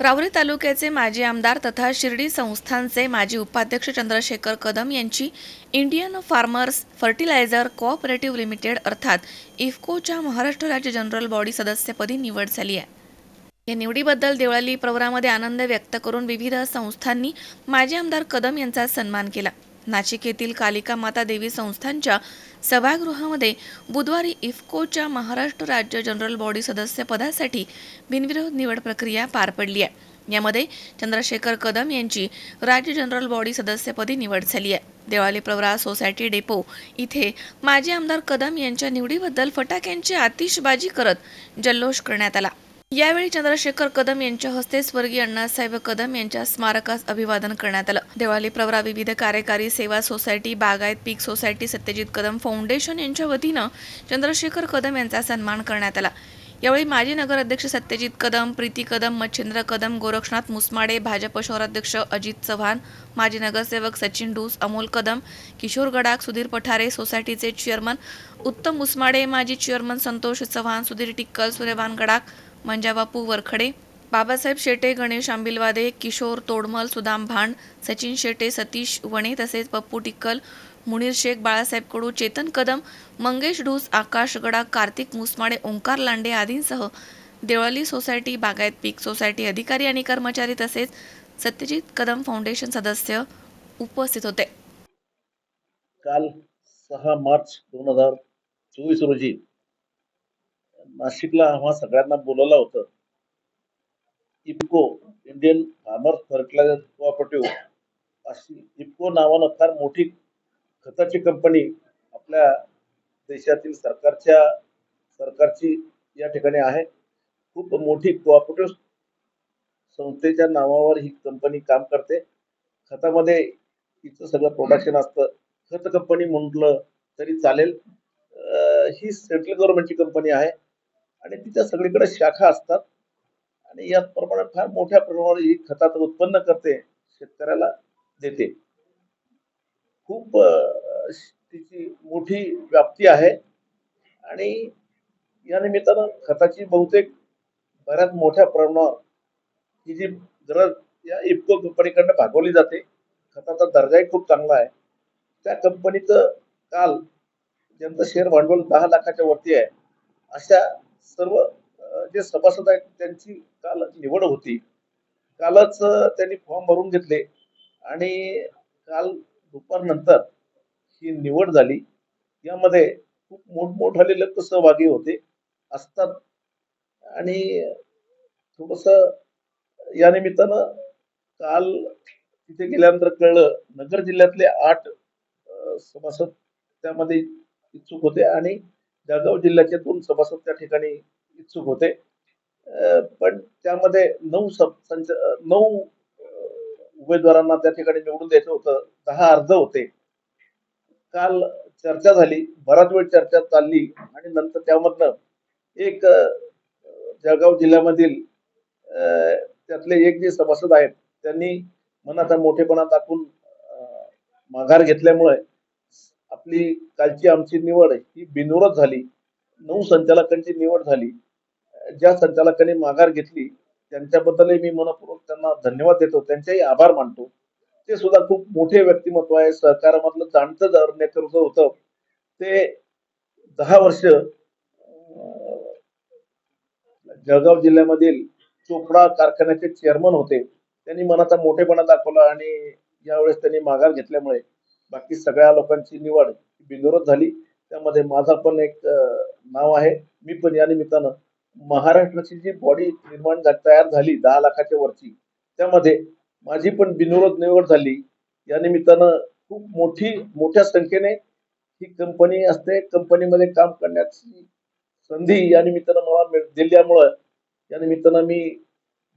रावरी तालुक्याचे माजी आमदार तथा शिर्डी संस्थानचे माजी उपाध्यक्ष चंद्रशेखर कदम यांची Indian farmers fertiliser cooperative limited अर्थात इफ्कोच्या महाराष्ट्र राज्य जनरल बॉडी सदस्यपदी निवड झाली आहे. या निवडीबद्दल देवळाली प्रवरामध्ये आनंद व्यक्त करून विविध संस्थांनी माजी आमदार कदम यांचा सन्मान केला. नाशिक येथील कालिका माता देवी संस्थांच्या सभागृहामध्ये बुधवारी इफ्कोच्या महाराष्ट्र राज्य जनरल बॉडी सदस्यपदासाठी बिनविरोध निवड प्रक्रिया पार पडली आहे. यामध्ये चंद्रशेखर कदम यांची राज्य जनरल बॉडी सदस्यपदी निवड झाली आहे. देवाली प्रवरा सोसायटी डेपो इथे माजी आमदार कदम यांच्या निवडीबद्दल फटाक्यांची आतिषबाजी करत जल्लोष करण्यात आला. यावेळी चंद्रशेखर कदम यांच्या हस्ते स्वर्गीय अण्णासाहेब कदम यांच्या स्मारकास अभिवादन करण्यात आलं. देवाली प्रवरा विविध कार्यकारी सेवा सोसायटी बागायत पीक सोसायटी सत्यजित कदम फाउंडेशन यांच्या वतीनं चंद्रशेखर कदम यांचा सन्मान करण्यात आला. यावेळी माजी नगराध्यक्ष सत्यजित कदम प्रीती कदम मच्छिंद्र कदम गोरक्षनाथ मुसमाडे भाजप शहराध्यक्ष अजित चव्हाण माजी नगरसेवक सचिन डूस अमोल कदम किशोर गडाख सुधीर पठारे सोसायटीचे चेअरमन उत्तम मुसमाडे माजी चेअरमन संतोष चव्हाण सुधीर टिक्कल सूर्यभान गडाख मंजाबापू वरखडे बाबासाहेब शेटे गणेश आंबिलवादे किशोर तोडमल सुदाम भांड सचिन शेटे सतीश वणे तसेच पप्पू टिक्कल मुनीर शेख बाळासाहेब कडू चेतन कदम मंगेश ढूस आकाश गडा कार्तिक मुसमाडे ओंकार लांडे आदींसह देवळाली सोसायटी बागायत पीक सोसायटी अधिकारी आणि कर्मचारी तसेच सत्यजित कदम फाउंडेशन सदस्य उपस्थित होते. काल सहा मार्च दोन हजार चोवीस रोजी नाशिकला आम्हा सगळ्यांना बोलवलं होतं. IFFCO Indian farmers fertiliser cooperative अशी इफको नावानं फार मोठी खताची कंपनी आपल्या देशातील सरकारच्या सरकारची या ठिकाणी आहे. खूप मोठी कोऑपरेटिव्ह संस्थेच्या नावावर ही कंपनी काम करते. खतामध्ये तिचं सगळं प्रोडक्शन असतं. खत कंपनी म्हटलं तरी चालेल. ही सेंट्रल गव्हर्नमेंटची कंपनी आहे. आणि तिच्या सगळीकडे शाखा असतात. आणि याप्रमाणे फार मोठ्या प्रमाणावर ही खताचं उत्पन्न करते शेतकऱ्याला देते. खूप तिची मोठी व्याप्ती आहे. आणि या निमित्तानं खताची बहुतेक बऱ्याच मोठ्या प्रमाणावर ही जी गरज या इफको कंपनीकडनं भागवली जाते. खताचा दर्जाही खूप चांगला आहे. त्या कंपनीचं काल ज्यांचं शेअर भांडवल दहा लाखाच्या वरती आहे. अशा सर्व जे सभासद आहेत त्यांची काल निवड होती. कालच त्यांनी फॉर्म भरून घेतले. आणि काल दुपारनंतर ही निवड झाली. यामध्ये खूप मोठमोठाले लोक सहभागी होते असतात. आणि थोडस या निमित्तानं काल तिथे गेल्यानंतर कळलं नगर जिल्ह्यातले आठ सभासद त्यामध्ये इच्छुक होते. आणि जळगाव जिल्ह्याचे दोन सभासद त्या ठिकाणी इच्छुक होते. पण त्यामध्ये नऊ सब संच नऊ उमेदवारांना त्या ठिकाणी निवडून द्यायचं होतं. दहा अर्ज होते. काल चर्चा झाली. बराच वेळ चर्चा चालली आणि नंतर त्यामधनं एक जळगाव जिल्ह्यामधील त्यातले एक जे सभासद आहेत त्यांनी मनाचा मोठेपणा दाखवून माघार घेतल्यामुळे आपली कालची आमची निवड ही बिनविरोध झाली. नऊ संचालकांची निवड झाली. ज्या संचालकांनी माघार घेतली त्यांच्याबद्दलही मी मनपूर्वक त्यांना धन्यवाद देतो. त्यांचेही आभार मानतो. ते सुद्धा खूप मोठे व्यक्तिमत्व आहे. सहकारामधलं जाणतं जर नेतृत्व होतं ते दहा वर्ष जळगाव जिल्ह्यामधील चोपडा कारखान्याचे चेअरमन होते. त्यांनी मनाचा मोठेपणा दाखवला आणि यावेळेस त्यांनी माघार घेतल्यामुळे बाकी सगळ्या लोकांची निवड बिनविरोध झाली. त्यामध्ये माझा पण एक नाव आहे. मी पण या निमित्तानं महाराष्ट्राची जी बॉडी निर्माण तयार झाली दहा लाखाच्या वरची त्यामध्ये माझी पण बिनविरोध निवड झाली. या निमित्तानं खूप मोठी मोठ्या संख्येने ही कंपनी असते. कंपनीमध्ये काम करण्याची संधी या निमित्तानं मला मिळ- दिल्यामुळं या निमित्तानं मी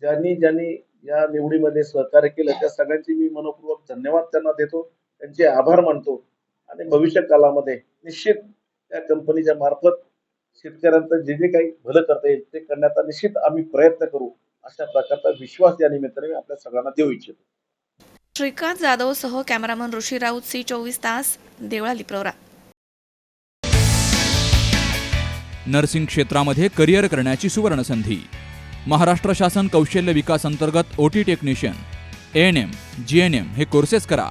ज्यांनी ज्यांनी या निवडीमध्ये सहकार्य केलं त्या सगळ्यांची मी मनपूर्वक धन्यवाद त्यांना देतो. त्यांचे आभार मानतो. आणि भविष्य कालामध्ये निश्चित त्या कंपनीच्या मार्फत शेतकऱ्यांचं जे जे काही भलं करता येईल ते करण्याचा निश्चित आम्ही प्रयत्न करू अशा प्रकारचा विश्वास या निमित्ताने मी आपल्या सगळ्यांना देऊ इच्छितो. श्रीकांत जाधव सह कॅमेरामन ऋषी राऊत सी चोवीस तास देवळा लिप्रवरा नर्सिंग क्षेत्रामध्ये करिअर करण्याची सुवर्णसंधी. महाराष्ट्र शासन कौशल्य विकास अंतर्गत OT technician N M G N M हे कोर्सेस करा.